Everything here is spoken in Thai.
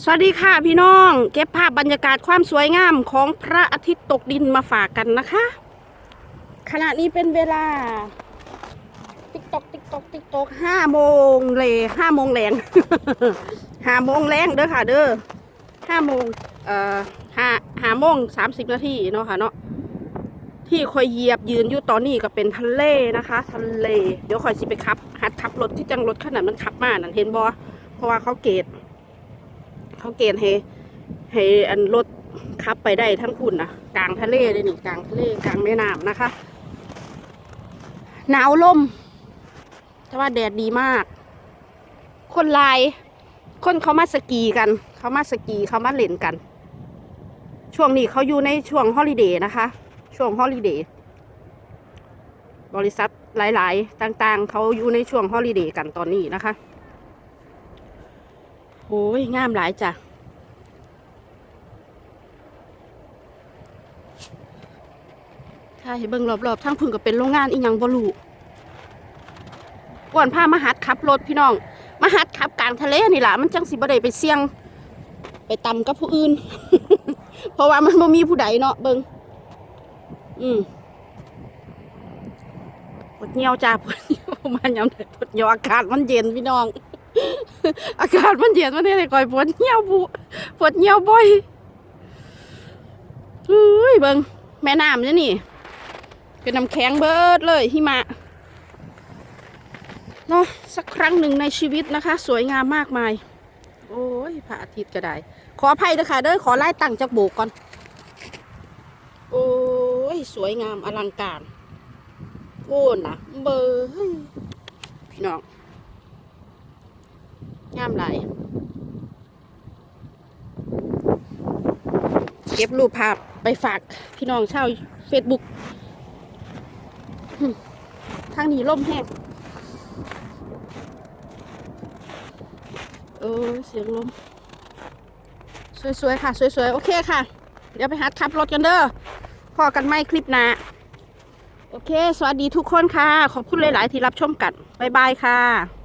สวัสดีค่ะพี่น้อง เก็บภาพบรรยากาศความสวยงามของพระอาทิตย์ตกดินมาฝากกันนะคะ ขณะนี้เป็นเวลา ติ๊กตอกติ๊กตอกติ๊กตอกห้าโมงเลยห้าโมงแรงห้าโมงแรงเด้อค่ะ เด้อห้าโมงเอ่อห้าห้าโมงสามสิบนาทีเนาะค่ะเนาะที่คอยเหยียบยืนอยู่ตอนนี้ก็เป็นทะเลนะคะทะเลเดี๋ยวคอยสิไปขับหัดขับรถที่จังรถขนาดมันขับมานั่นเห็นบอเพราะว่าเขาเกต เขาเกณฑ์ให้ให้อันรถขับไปได้ทั้งคุณนะกลางทะเลเลยนี่กลางทะเลกลางแม่น้ำนะคะ หนาวลมแต่ว่าแดดดีมาก คนลาย คนเขามาสกีกัน เขามาสกีเขามาเล่นกัน ช่วงนี้เขาอยู่ในช่วงฮอลิเดย์นะคะ ช่วงฮอลิเดย์บริษัทหลาย ๆ ต่าง ๆ เขาอยู่ในช่วงฮอลิเดย์กันตอนนี้นะคะ โอ้ยงามหลายจ้ะถ้าให้เบิ่งรอบๆทั้งพึ่งก็เป็นโรงงานอีหยังบ่รู้ก่อนพามาหัดขับรถพี่น้องมาหัดขับกลางทะเลนี่ล่ะมันจังสิบ่ได้ไปเสี่ยง ไปต่ำกับผู้อื่น เพราะว่ามันบ่มีผู้ใดเนาะเบิ่งอืมปวดเหี่ยวจ้าปวดเหี่ยวมายามใดปวดเหี่ยวอากาศมันเย็นพี่น้อง อากาศมันเย็นมันเนี่ยก่อยปวดเหี่ยวบุปวดเหี่ยวบ่อยเฮ้ยเบิงแม่น้ำเนี่ยนี่ เป็นน้ำแข็งเบิดเลยหิมะเนาะสักครั้งหนึ่งในชีวิตนะคะ สวยงามมากมาย โอ้ยพระอาทิตย์ก็ได้ ขออภัยนะคะเด้อขอไล่ตั้งจากโบกก่อน โอ้ยสวยงามอลังการโอ้นะเบอร์เฮ้ยพี่น้อง งามหลายเก็บรูปภาพไปฝากพี่น้องชาวเฟซบุ๊กทางนี้ล่มแห้งเออเสียงลม สวยๆค่ะ สวยๆ โอเคค่ะ เดี๋ยวไปหัดขับรถกันเด้อพอกันไม่คลิปหน้าโอเค สวัสดีทุกคนค่ะ ขอบคุณหลาย ๆ ที่รับชมกัน บ๊ายบายค่ะ